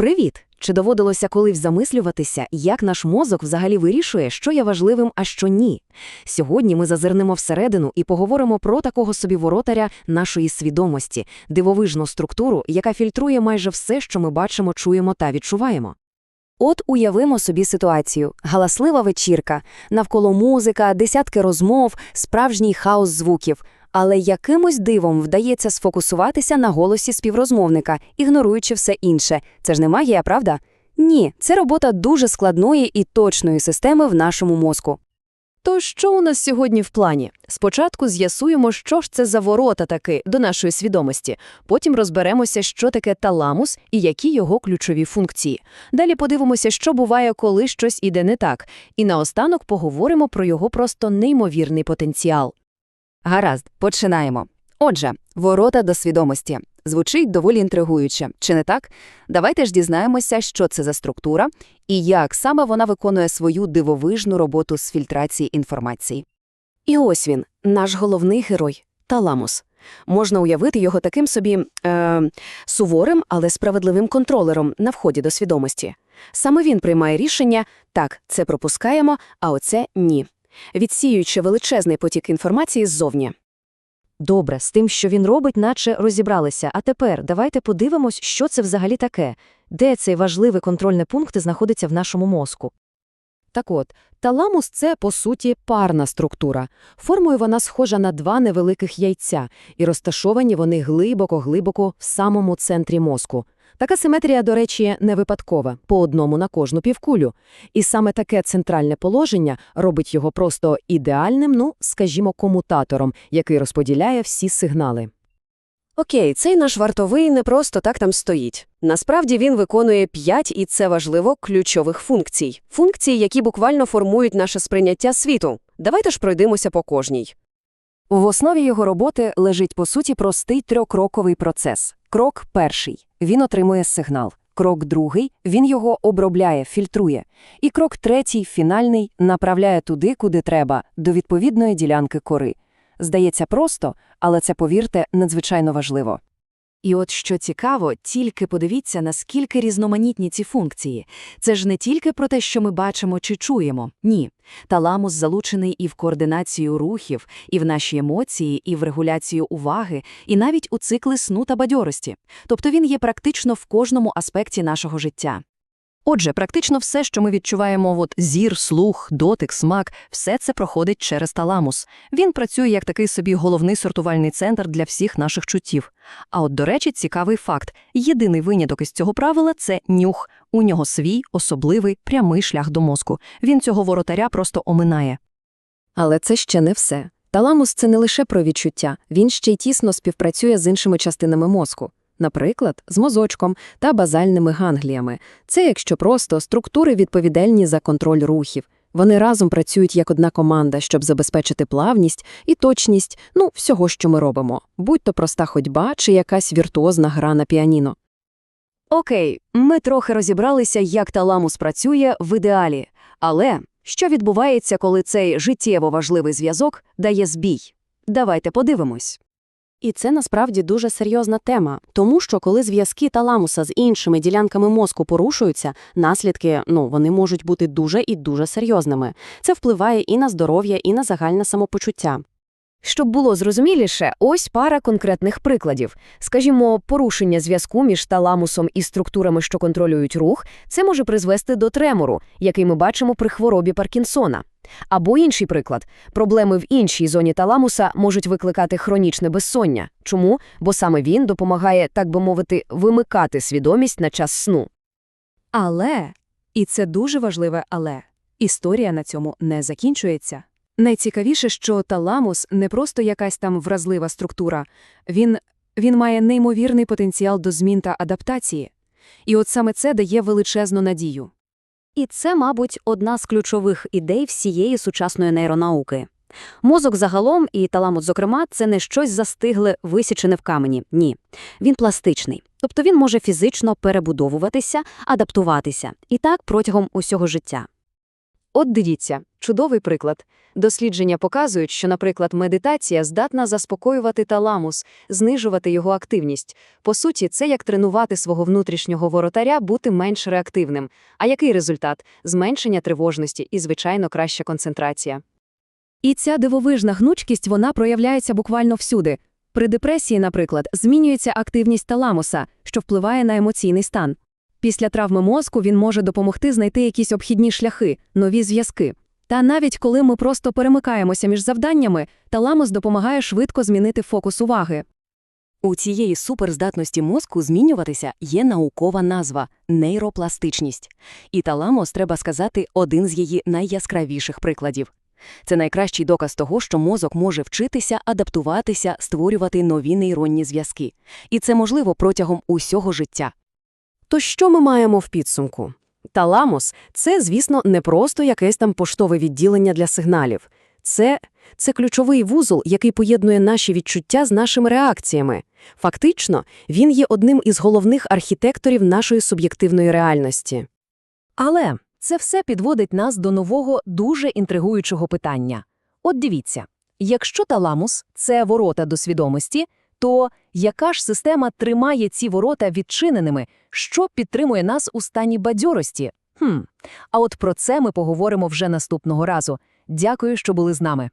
Привіт! Чи доводилося колись замислюватися, як наш мозок взагалі вирішує, що є важливим, а що ні? Сьогодні ми зазирнемо всередину і поговоримо про такого собі воротаря нашої свідомості, дивовижну структуру, яка фільтрує майже все, що ми бачимо, чуємо та відчуваємо. От уявимо собі ситуацію. Галаслива вечірка, навколо музика, десятки розмов, справжній хаос звуків. Але якимось дивом вдається сфокусуватися на голосі співрозмовника, ігноруючи все інше. Це ж не магія, правда? Ні, це робота дуже складної і точної системи в нашому мозку. То що у нас сьогодні в плані? Спочатку з'ясуємо, що ж це за ворота таки до нашої свідомості. Потім розберемося, що таке таламус і які його ключові функції. Далі подивимося, що буває, коли щось іде не так. І наостанок поговоримо про його просто неймовірний потенціал. Гаразд, починаємо. Отже, ворота до свідомості. Звучить доволі інтригуюче, чи не так? Давайте ж дізнаємося, що це за структура і як саме вона виконує свою дивовижну роботу з фільтрації інформації. І ось він, наш головний герой таламус. Можна уявити його таким собі е, суворим, але справедливим контролером на вході до свідомості. Саме він приймає рішення так, це пропускаємо, а оце ні відсіюючи величезний потік інформації ззовні. Добре, з тим, що він робить, наче розібралися. А тепер давайте подивимось, що це взагалі таке, де цей важливий контрольний пункт знаходиться в нашому мозку. Так от, таламус – це, по суті, парна структура. Формою вона схожа на два невеликих яйця, і розташовані вони глибоко-глибоко в самому центрі мозку. Така симетрія, до речі, не випадкова, по одному на кожну півкулю. І саме таке центральне положення робить його просто ідеальним, ну, скажімо, комутатором, який розподіляє всі сигнали. Окей, цей наш вартовий не просто так там стоїть. Насправді він виконує п'ять, і це важливо, ключових функцій. Функцій, які буквально формують наше сприйняття світу. Давайте ж пройдемося по кожній. В основі його роботи лежить, по суті, простий трьокроковий процес. Крок перший – він отримує сигнал. Крок другий – він його обробляє, фільтрує. І крок третій, фінальний, направляє туди, куди треба, до відповідної ділянки кори. Здається просто, але це, повірте, надзвичайно важливо. І от що цікаво, тільки подивіться, наскільки різноманітні ці функції. Це ж не тільки про те, що ми бачимо чи чуємо. Ні. Таламус залучений і в координацію рухів, і в наші емоції, і в регуляцію уваги, і навіть у цикли сну та бадьорості. Тобто він є практично в кожному аспекті нашого життя. Отже, практично все, що ми відчуваємо, от зір, слух, дотик, смак, все це проходить через таламус. Він працює як такий собі головний сортувальний центр для всіх наших чуттів. А от, до речі, цікавий факт: єдиний виняток із цього правила це нюх. У нього свій особливий прямий шлях до мозку. Він цього воротаря просто оминає. Але це ще не все. Таламус це не лише про відчуття, він ще й тісно співпрацює з іншими частинами мозку наприклад, з мозочком та базальними гангліями. Це якщо просто структури відповідальні за контроль рухів. Вони разом працюють як одна команда, щоб забезпечити плавність і точність ну, всього, що ми робимо, будь то проста ходьба чи якась віртуозна гра на піаніно. Окей, ми трохи розібралися, як таламус працює в ідеалі. Але що відбувається, коли цей життєво важливий зв'язок дає збій? Давайте подивимось. І це насправді дуже серйозна тема, тому що коли зв'язки таламуса з іншими ділянками мозку порушуються, наслідки ну вони можуть бути дуже і дуже серйозними. Це впливає і на здоров'я, і на загальне самопочуття. Щоб було зрозуміліше, ось пара конкретних прикладів. Скажімо, порушення зв'язку між таламусом і структурами, що контролюють рух, це може призвести до тремору, який ми бачимо при хворобі Паркінсона. Або інший приклад: проблеми в іншій зоні таламуса можуть викликати хронічне безсоння. Чому? Бо саме він допомагає, так би мовити, вимикати свідомість на час сну. Але, і це дуже важливе але, історія на цьому не закінчується. Найцікавіше, що таламус не просто якась там вразлива структура, він, він має неймовірний потенціал до змін та адаптації. І от саме це дає величезну надію. І це, мабуть, одна з ключових ідей всієї сучасної нейронауки. Мозок загалом, і таламут, зокрема, це не щось застигле, висічене в камені. Ні. Він пластичний. Тобто він може фізично перебудовуватися, адаптуватися. І так протягом усього життя. От дивіться, чудовий приклад. Дослідження показують, що, наприклад, медитація здатна заспокоювати таламус, знижувати його активність. По суті, це як тренувати свого внутрішнього воротаря бути менш реактивним. А який результат? Зменшення тривожності і, звичайно, краща концентрація. І ця дивовижна гнучкість вона проявляється буквально всюди. При депресії, наприклад, змінюється активність таламуса, що впливає на емоційний стан. Після травми мозку він може допомогти знайти якісь обхідні шляхи, нові зв'язки. Та навіть коли ми просто перемикаємося між завданнями, таламус допомагає швидко змінити фокус уваги. У цієї суперздатності мозку змінюватися є наукова назва – нейропластичність. І таламус, треба сказати, один з її найяскравіших прикладів. Це найкращий доказ того, що мозок може вчитися, адаптуватися, створювати нові нейронні зв'язки. І це можливо протягом усього життя. То що ми маємо в підсумку? Таламус – це, звісно, не просто якесь там поштове відділення для сигналів. Це, це ключовий вузол, який поєднує наші відчуття з нашими реакціями. Фактично, він є одним із головних архітекторів нашої суб'єктивної реальності. Але це все підводить нас до нового, дуже інтригуючого питання. От дивіться, якщо таламус – це ворота до свідомості, то яка ж система тримає ці ворота відчиненими, що підтримує нас у стані бадьорості? Хм, а от про це ми поговоримо вже наступного разу. Дякую, що були з нами.